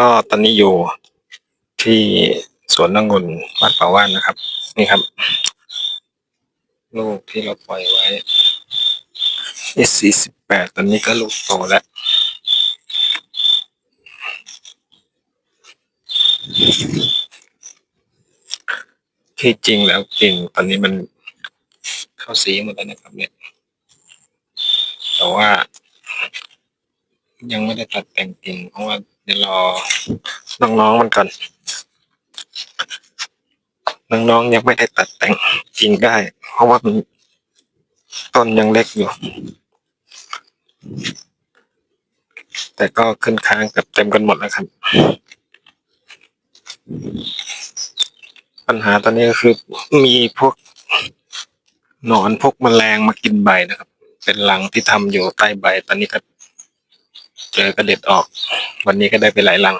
ก็ตอนนี้อยู่ที่สวนองุ่นวัดป่าว่านนะครับ นี่ครับ ลูกที่เราปล่อยไว้ S สี่สิบแปดตอนนี้ก็ลูกโตแล้ว ที่จริงแล้วกิ่งตอนนี้มันเข้าสีหมดแล้วนะครับ เนี่ย แต่ว่า ยังไม่ได้ตัดแต่งกิ่งเพราะว่า เดี๋ยวรอน้องๆมันก่อน น้องๆยังไม่ได้ตัดแต่งกิ่งได้ เพราะว่ามันต้นยังเล็กอยู่ แต่ก็ขึ้นค้างเกือบเต็มกันหมดแล้วครับ ปัญหาตอนนี้ก็คือมีพวกหนอนพวกแมลงมากินใบนะครับ เป็นรังที่ทำอยู่ใต้ใบตอนนี้ก็ เจอกระเด็ดออก วันนี้ก็ได้ไปหลายรัง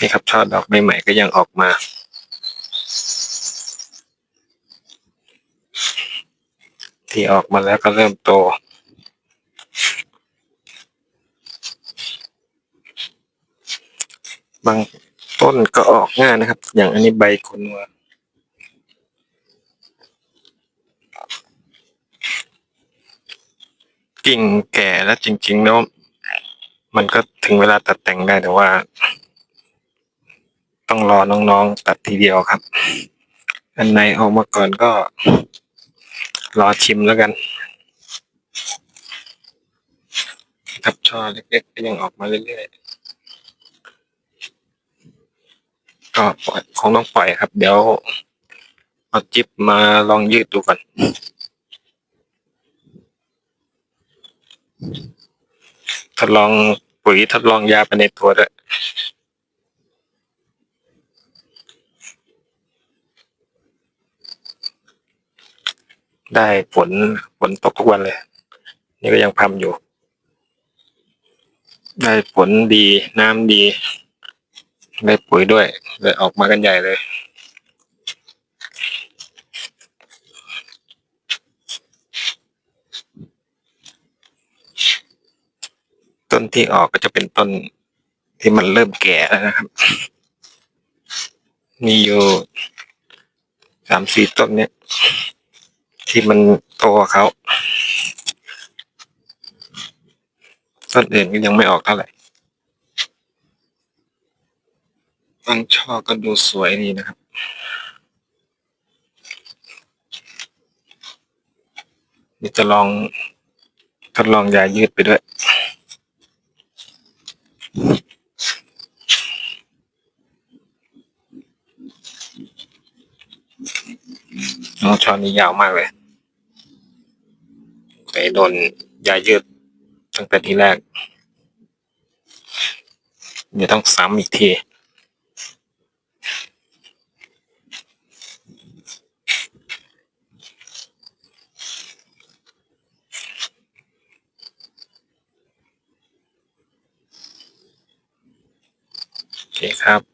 นี่ครับช่อดอกใหม่ๆก็ยังออกมาที่ออกมาแล้วก็เริ่มโต บางต้นก็ออกง่ายนะครับ อย่างอันนี้ใบคนวัว กิ่งแก่แล้วจริง ๆ แล้ว มันก็ถึงเวลาตัดแต่งได้แต่ว่า ต้องรอน้องๆตัดทีเดียวครับ อันไหนออกมาก่อนก็ รอชิมแล้วกัน ครับช่อเล็กๆก็ยังออกมาเรื่อยๆก็ปล่อยคงต้องปล่อยครับ เดี๋ยวเอาจิ๊บมาลองยืดดูก่อน ทดลองปุ๋ยทดลองยาไปในตัวด้วยได้ฝนฝนตกทุกวันเลย นี่ก็ยังพำอยู่ ได้ผลดีน้ำดี ได้ปุ๋ยด้วยเลยออกมากันใหญ่เลย ต้นที่ออกก็จะเป็นต้นที่มันเริ่มแก่แล้วนะครับ มีอยู่สามสี่ต้นเนี้ยที่มันโตเขาต้นอื่นก็ยังไม่ออกเท่าไหร่บางช่อก็ดูสวยดีนะครับนี่จะลองทดลองยายืดไปด้วย น้องช้อนนี้ยาวมากเลยไปโดนยายืดตั้งแต่ทีแรก เดี๋ยวต้องซ้ำอีกทีโอเคครับ